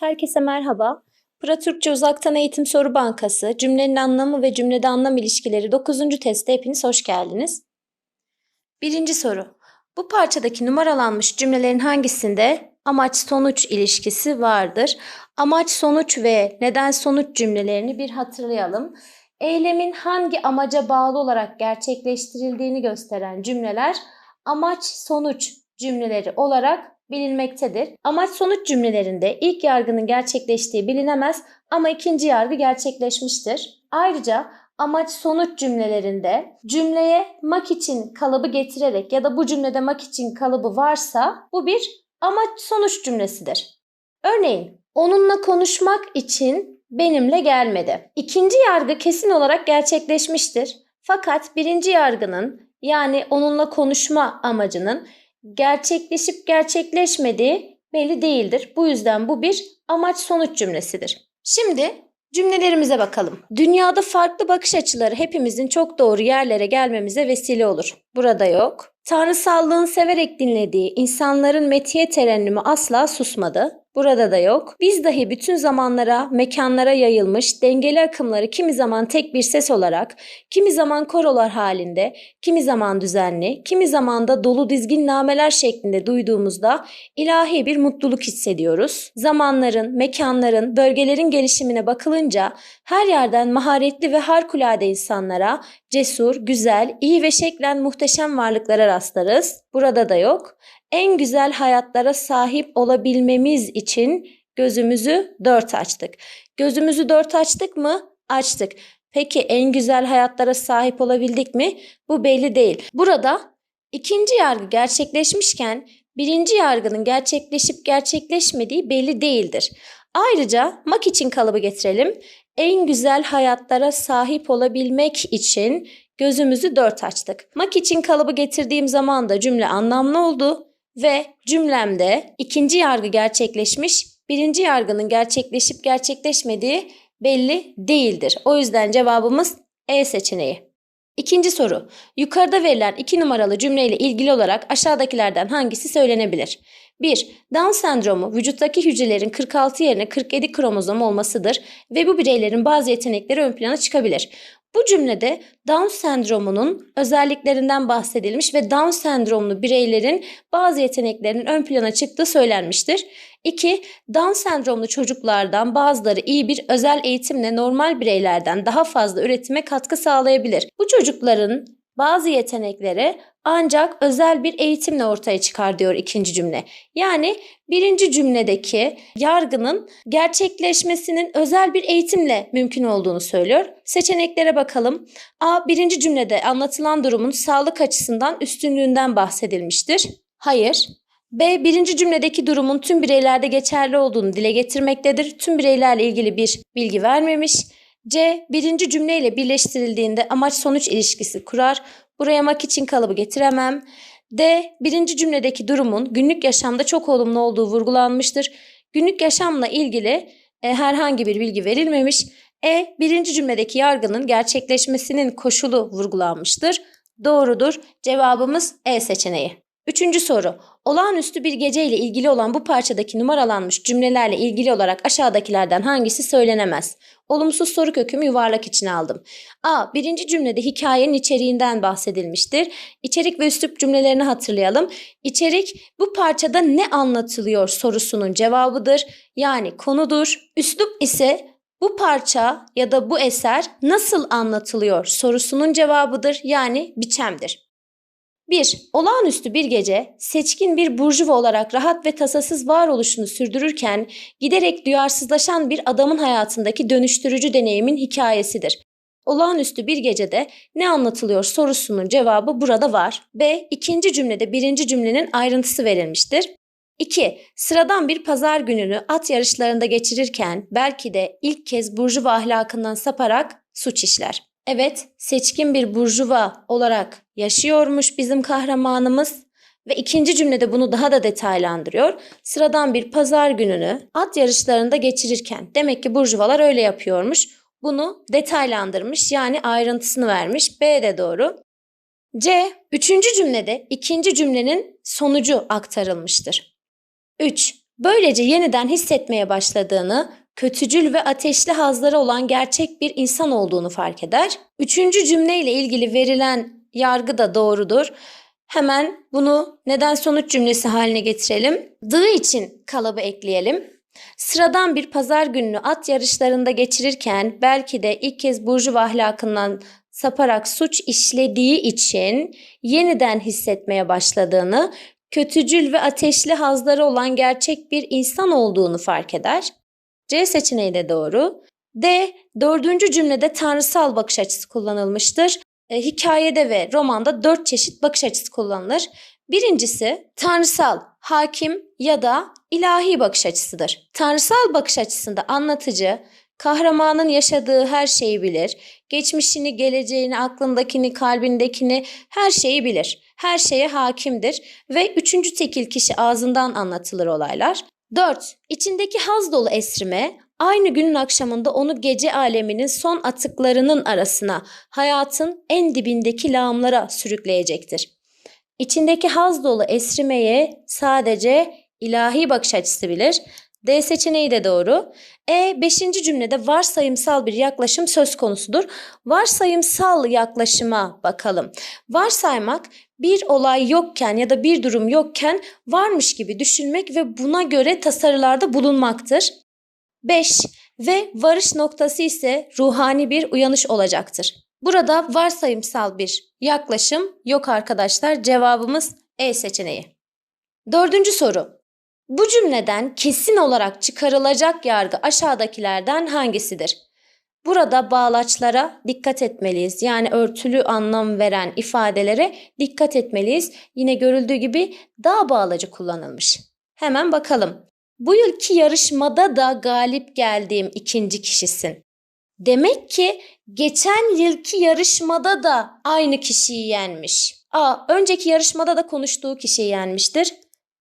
Herkese merhaba. Pıra Türkçe Uzaktan Eğitim Soru Bankası, cümlenin anlamı ve cümlede anlam ilişkileri 9. testte hepiniz hoş geldiniz. Birinci soru. Bu parçadaki numaralanmış cümlelerin hangisinde amaç-sonuç ilişkisi vardır? Amaç-sonuç ve neden-sonuç cümlelerini bir hatırlayalım. Eylemin hangi amaca bağlı olarak gerçekleştirildiğini gösteren cümleler amaç-sonuç cümleleri olarak bilinmektedir. Amaç sonuç cümlelerinde ilk yargının gerçekleştiği bilinemez ama ikinci yargı gerçekleşmiştir. Ayrıca amaç sonuç cümlelerinde cümleye mak için kalıbı getirerek ya da bu cümlede mak için kalıbı varsa bu bir amaç sonuç cümlesidir. Örneğin onunla konuşmak için benimle gelmedi. İkinci yargı kesin olarak gerçekleşmiştir. Fakat birinci yargının yani onunla konuşma amacının gerçekleşip gerçekleşmediği belli değildir. Bu yüzden bu bir amaç sonuç cümlesidir. Şimdi cümlelerimize bakalım. Dünyada farklı bakış açıları hepimizin çok doğru yerlere gelmemize vesile olur. Burada yok. Tanrısallığın severek dinlediği insanların metiye terennümü asla susmadı. Burada da yok. Biz dahi bütün zamanlara, mekanlara yayılmış dengeli akımları kimi zaman tek bir ses olarak, kimi zaman korolar halinde, kimi zaman düzenli, kimi zaman da dolu dizgin nameler şeklinde duyduğumuzda ilahi bir mutluluk hissediyoruz. Zamanların, mekanların, bölgelerin gelişimine bakılınca her yerden maharetli ve harikulade insanlara, cesur, güzel, iyi ve şeklen muhteşem varlıklara rastlarız. Burada da yok en güzel hayatlara sahip olabilmemiz için gözümüzü dört açtık. Gözümüzü dört açtık mı? Açtık. Peki en güzel hayatlara sahip olabildik mi? Bu belli değil. Burada ikinci yargı gerçekleşmişken birinci yargının gerçekleşip gerçekleşmediği belli değildir. Ayrıca mak için kalıbı getirelim. En güzel hayatlara sahip olabilmek için gözümüzü dört açtık. Mak için kalıbı getirdiğim zaman da cümle anlamlı oldu ve cümlemde ikinci yargı gerçekleşmiş, birinci yargının gerçekleşip gerçekleşmediği belli değildir. O yüzden cevabımız E seçeneği. İkinci soru. Yukarıda verilen iki numaralı cümleyle ilgili olarak aşağıdakilerden hangisi söylenebilir? 1. Down sendromu vücuttaki hücrelerin 46 yerine 47 kromozom olmasıdır ve bu bireylerin bazı yetenekleri ön plana çıkabilir. Bu cümlede Down sendromunun özelliklerinden bahsedilmiş ve Down sendromlu bireylerin bazı yeteneklerinin ön plana çıktığı söylenmiştir. 2. Down sendromlu çocuklardan bazıları iyi bir özel eğitimle normal bireylerden daha fazla üretime katkı sağlayabilir. Bu çocukların bazı yetenekleri ancak özel bir eğitimle ortaya çıkar diyor ikinci cümle. Yani birinci cümledeki yargının gerçekleşmesinin özel bir eğitimle mümkün olduğunu söylüyor. Seçeneklere bakalım. A. Birinci cümlede anlatılan durumun sağlık açısından üstünlüğünden bahsedilmiştir. Hayır. B. Birinci cümledeki durumun tüm bireylerde geçerli olduğunu dile getirmektedir. Tüm bireylerle ilgili bir bilgi vermemiş. C. Birinci cümleyle birleştirildiğinde amaç sonuç ilişkisi kurar. Buraya mak için kalıbı getiremem. D. Birinci cümledeki durumun günlük yaşamda çok olumlu olduğu vurgulanmıştır. Günlük yaşamla ilgili e, herhangi bir bilgi verilmemiş. E. Birinci cümledeki yargının gerçekleşmesinin koşulu vurgulanmıştır. Doğrudur. Cevabımız E seçeneği. Üçüncü soru. Olağanüstü bir gece ile ilgili olan bu parçadaki numaralanmış cümlelerle ilgili olarak aşağıdakilerden hangisi söylenemez? Olumsuz soru kökümü yuvarlak içine aldım. A. Birinci cümlede hikayenin içeriğinden bahsedilmiştir. İçerik ve üslup cümlelerini hatırlayalım. İçerik bu parçada ne anlatılıyor sorusunun cevabıdır. Yani konudur. Üslup ise bu parça ya da bu eser nasıl anlatılıyor sorusunun cevabıdır. Yani biçemdir. 1. Olağanüstü bir gece seçkin bir burjuva olarak rahat ve tasasız varoluşunu sürdürürken giderek duyarsızlaşan bir adamın hayatındaki dönüştürücü deneyimin hikayesidir. Olağanüstü bir gecede ne anlatılıyor sorusunun cevabı burada var. B. İkinci cümlede birinci cümlenin ayrıntısı verilmiştir. 2. Sıradan bir pazar gününü at yarışlarında geçirirken belki de ilk kez burjuva ahlakından saparak suç işler. Evet, seçkin bir burjuva olarak yaşıyormuş bizim kahramanımız ve ikinci cümlede bunu daha da detaylandırıyor. Sıradan bir pazar gününü at yarışlarında geçirirken demek ki burjuvalar öyle yapıyormuş. Bunu detaylandırmış yani ayrıntısını vermiş. B de doğru. C. Üçüncü cümlede ikinci cümlenin sonucu aktarılmıştır. 3. Böylece yeniden hissetmeye başladığını, kötücül ve ateşli hazları olan gerçek bir insan olduğunu fark eder. Üçüncü cümleyle ilgili verilen yargı da doğrudur. Hemen bunu neden sonuç cümlesi haline getirelim. Dı için kalıbı ekleyelim. Sıradan bir pazar gününü at yarışlarında geçirirken belki de ilk kez burjuva ahlakından saparak suç işlediği için yeniden hissetmeye başladığını, kötücül ve ateşli hazları olan gerçek bir insan olduğunu fark eder. C seçeneği de doğru. D. Dördüncü cümlede tanrısal bakış açısı kullanılmıştır. E, hikayede ve romanda dört çeşit bakış açısı kullanılır. Birincisi tanrısal, hakim ya da ilahi bakış açısıdır. Tanrısal bakış açısında anlatıcı, kahramanın yaşadığı her şeyi bilir. Geçmişini, geleceğini, aklındakini, kalbindekini her şeyi bilir. Her şeye hakimdir ve üçüncü tekil kişi ağzından anlatılır olaylar. 4. İçindeki haz dolu esrime aynı günün akşamında onu gece aleminin son atıklarının arasına, hayatın en dibindeki lağımlara sürükleyecektir. İçindeki haz dolu esrimeye sadece ilahi bakış açısı bilir. D seçeneği de doğru. E 5. cümlede varsayımsal bir yaklaşım söz konusudur. Varsayımsal yaklaşıma bakalım. Varsaymak bir olay yokken ya da bir durum yokken varmış gibi düşünmek ve buna göre tasarılarda bulunmaktır. 5 ve varış noktası ise ruhani bir uyanış olacaktır. Burada varsayımsal bir yaklaşım yok arkadaşlar. Cevabımız E seçeneği. Dördüncü soru. Bu cümleden kesin olarak çıkarılacak yargı aşağıdakilerden hangisidir? Burada bağlaçlara dikkat etmeliyiz. Yani örtülü anlam veren ifadelere dikkat etmeliyiz. Yine görüldüğü gibi dağ bağlacı kullanılmış. Hemen bakalım. Bu yılki yarışmada da galip geldiğim ikinci kişisin. Demek ki geçen yılki yarışmada da aynı kişiyi yenmiş. A. Önceki yarışmada da konuştuğu kişiyi yenmiştir.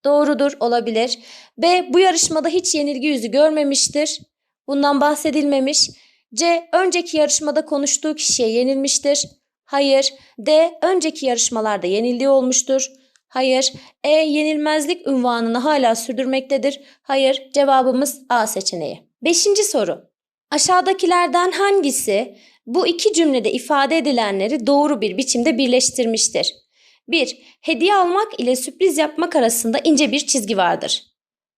Doğrudur, olabilir. B. Bu yarışmada hiç yenilgi yüzü görmemiştir. Bundan bahsedilmemiş. C. Önceki yarışmada konuştuğu kişiye yenilmiştir. Hayır. D. Önceki yarışmalarda yenildiği olmuştur. Hayır. E. Yenilmezlik ünvanını hala sürdürmektedir. Hayır. Cevabımız A seçeneği. Beşinci soru. Aşağıdakilerden hangisi bu iki cümlede ifade edilenleri doğru bir biçimde birleştirmiştir? 1. Hediye almak ile sürpriz yapmak arasında ince bir çizgi vardır.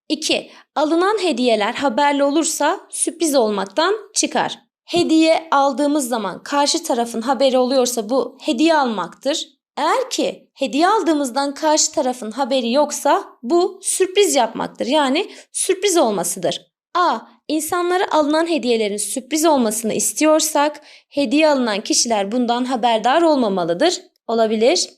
2. Alınan hediyeler haberli olursa sürpriz olmaktan çıkar. Hediye aldığımız zaman karşı tarafın haberi oluyorsa bu hediye almaktır. Eğer ki hediye aldığımızdan karşı tarafın haberi yoksa bu sürpriz yapmaktır. Yani sürpriz olmasıdır. A. İnsanlara alınan hediyelerin sürpriz olmasını istiyorsak hediye alınan kişiler bundan haberdar olmamalıdır. Olabilir.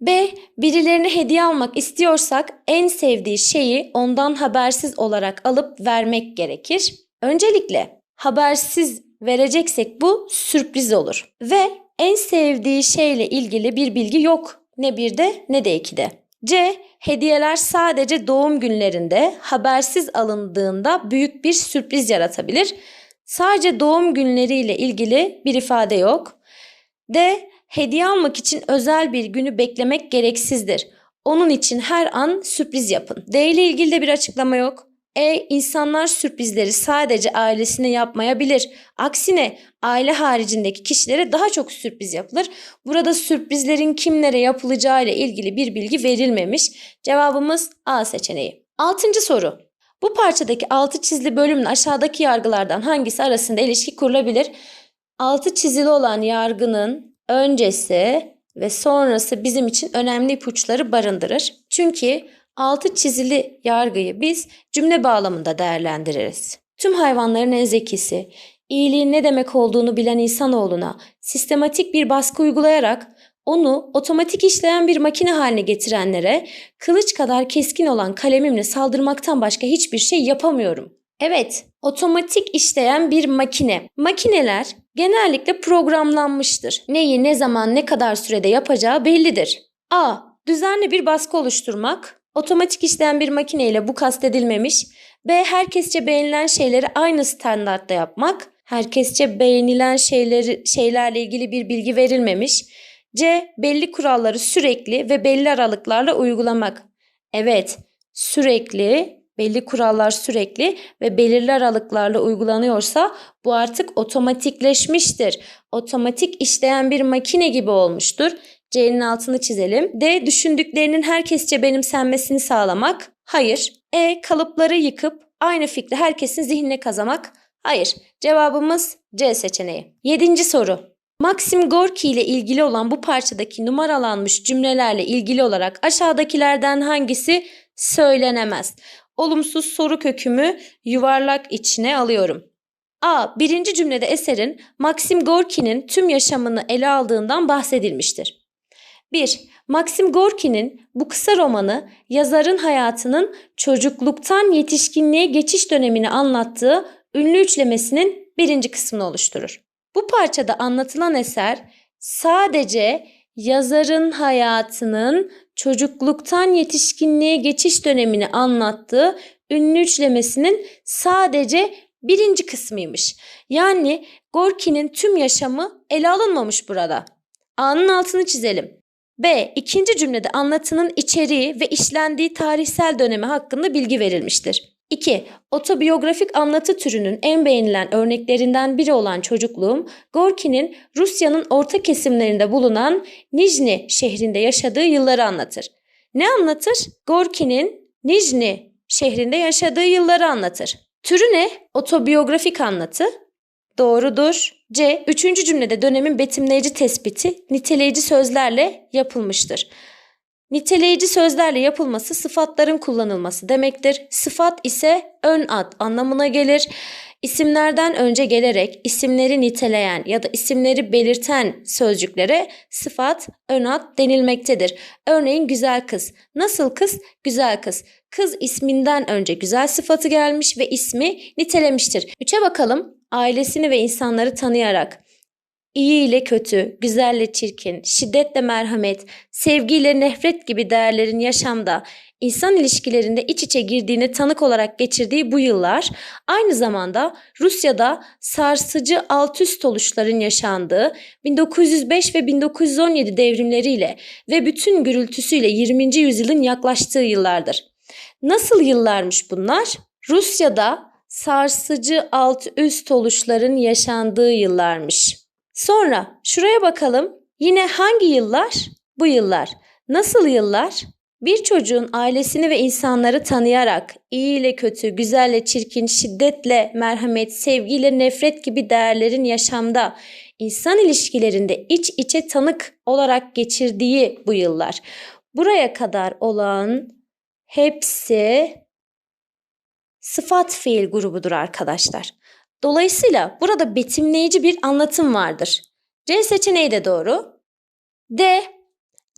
B. Birilerine hediye almak istiyorsak en sevdiği şeyi ondan habersiz olarak alıp vermek gerekir. Öncelikle habersiz vereceksek bu sürpriz olur. Ve en sevdiği şeyle ilgili bir bilgi yok. Ne bir de ne de ikide. C. Hediyeler sadece doğum günlerinde habersiz alındığında büyük bir sürpriz yaratabilir. Sadece doğum günleriyle ilgili bir ifade yok. D. Hediye almak için özel bir günü beklemek gereksizdir. Onun için her an sürpriz yapın. D ile ilgili de bir açıklama yok. E. insanlar sürprizleri sadece ailesine yapmayabilir. Aksine aile haricindeki kişilere daha çok sürpriz yapılır. Burada sürprizlerin kimlere yapılacağı ile ilgili bir bilgi verilmemiş. Cevabımız A seçeneği. Altıncı soru. Bu parçadaki altı çizili bölümün aşağıdaki yargılardan hangisi arasında ilişki kurulabilir? Altı çizili olan yargının öncesi ve sonrası bizim için önemli ipuçları barındırır. Çünkü altı çizili yargıyı biz cümle bağlamında değerlendiririz. Tüm hayvanların en zekisi, iyiliğin ne demek olduğunu bilen insanoğluna sistematik bir baskı uygulayarak onu otomatik işleyen bir makine haline getirenlere kılıç kadar keskin olan kalemimle saldırmaktan başka hiçbir şey yapamıyorum. Evet, otomatik işleyen bir makine. Makineler genellikle programlanmıştır. Neyi ne zaman ne kadar sürede yapacağı bellidir. A. Düzenli bir baskı oluşturmak. Otomatik işleyen bir makineyle bu kastedilmemiş. B. Herkesçe beğenilen şeyleri aynı standartta yapmak. Herkesçe beğenilen şeyleri, şeylerle ilgili bir bilgi verilmemiş. C. Belli kuralları sürekli ve belli aralıklarla uygulamak. Evet, sürekli belli kurallar sürekli ve belirli aralıklarla uygulanıyorsa bu artık otomatikleşmiştir. Otomatik işleyen bir makine gibi olmuştur. C'nin altını çizelim. D. Düşündüklerinin herkesçe benimsenmesini sağlamak. Hayır. E. Kalıpları yıkıp aynı fikri herkesin zihnine kazamak. Hayır. Cevabımız C seçeneği. Yedinci soru. Maxim Gorki ile ilgili olan bu parçadaki numaralanmış cümlelerle ilgili olarak aşağıdakilerden hangisi söylenemez? Olumsuz soru kökümü yuvarlak içine alıyorum. A. Birinci cümlede eserin Maxim Gorki'nin tüm yaşamını ele aldığından bahsedilmiştir. 1. Maxim Gorki'nin bu kısa romanı yazarın hayatının çocukluktan yetişkinliğe geçiş dönemini anlattığı ünlü üçlemesinin birinci kısmını oluşturur. Bu parçada anlatılan eser sadece yazarın hayatının çocukluktan yetişkinliğe geçiş dönemini anlattığı ünlü üçlemesinin sadece birinci kısmıymış. Yani Gorki'nin tüm yaşamı ele alınmamış burada. A'nın altını çizelim. B. İkinci cümlede anlatının içeriği ve işlendiği tarihsel dönemi hakkında bilgi verilmiştir. 2. Otobiyografik anlatı türünün en beğenilen örneklerinden biri olan Çocukluğum, Gorki'nin Rusya'nın orta kesimlerinde bulunan Nijni şehrinde yaşadığı yılları anlatır. Ne anlatır? Gorki'nin Nijni şehrinde yaşadığı yılları anlatır. Türü ne? Otobiyografik anlatı. Doğrudur. C. Üçüncü cümlede dönemin betimleyici tespiti niteleyici sözlerle yapılmıştır. Niteleyici sözlerle yapılması sıfatların kullanılması demektir. Sıfat ise ön ad anlamına gelir. İsimlerden önce gelerek isimleri niteleyen ya da isimleri belirten sözcüklere sıfat, ön ad denilmektedir. Örneğin güzel kız. Nasıl kız? Güzel kız. Kız isminden önce güzel sıfatı gelmiş ve ismi nitelemiştir. Üçe bakalım. Ailesini ve insanları tanıyarak iyi ile kötü, güzelle çirkin, şiddetle merhamet, sevgiyle nefret gibi değerlerin yaşamda, insan ilişkilerinde iç içe girdiğini tanık olarak geçirdiği bu yıllar, aynı zamanda Rusya'da sarsıcı alt üst oluşların yaşandığı 1905 ve 1917 devrimleriyle ve bütün gürültüsüyle 20. yüzyılın yaklaştığı yıllardır. Nasıl yıllarmış bunlar? Rusya'da sarsıcı alt üst oluşların yaşandığı yıllarmış. Sonra şuraya bakalım. Yine hangi yıllar? Bu yıllar. Nasıl yıllar? Bir çocuğun ailesini ve insanları tanıyarak iyi ile kötü, güzelle çirkin, şiddetle merhamet, sevgiyle nefret gibi değerlerin yaşamda, insan ilişkilerinde iç içe tanık olarak geçirdiği bu yıllar. Buraya kadar olan hepsi sıfat fiil grubudur arkadaşlar. Dolayısıyla burada betimleyici bir anlatım vardır. C seçeneği de doğru. D.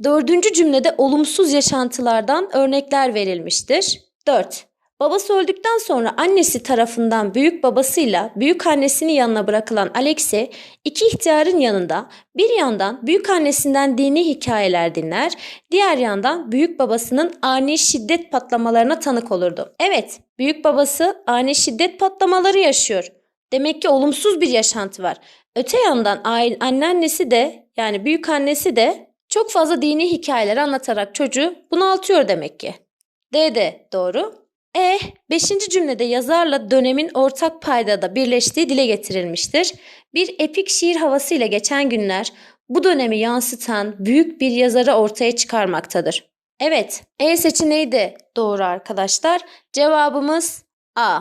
Dördüncü cümlede olumsuz yaşantılardan örnekler verilmiştir. 4. Babası öldükten sonra annesi tarafından büyük babasıyla büyük annesini yanına bırakılan Alexey iki ihtiyarın yanında bir yandan büyük annesinden dini hikayeler dinler, diğer yandan büyük babasının ani şiddet patlamalarına tanık olurdu. Evet, büyük babası ani şiddet patlamaları yaşıyor. Demek ki olumsuz bir yaşantı var. Öte yandan anneannesi de yani büyük annesi de çok fazla dini hikayeler anlatarak çocuğu bunaltıyor demek ki. D de doğru. E, beşinci cümlede yazarla dönemin ortak paydada birleştiği dile getirilmiştir. Bir epik şiir havasıyla geçen günler bu dönemi yansıtan büyük bir yazarı ortaya çıkarmaktadır. Evet, E seçeneği de doğru arkadaşlar. Cevabımız A.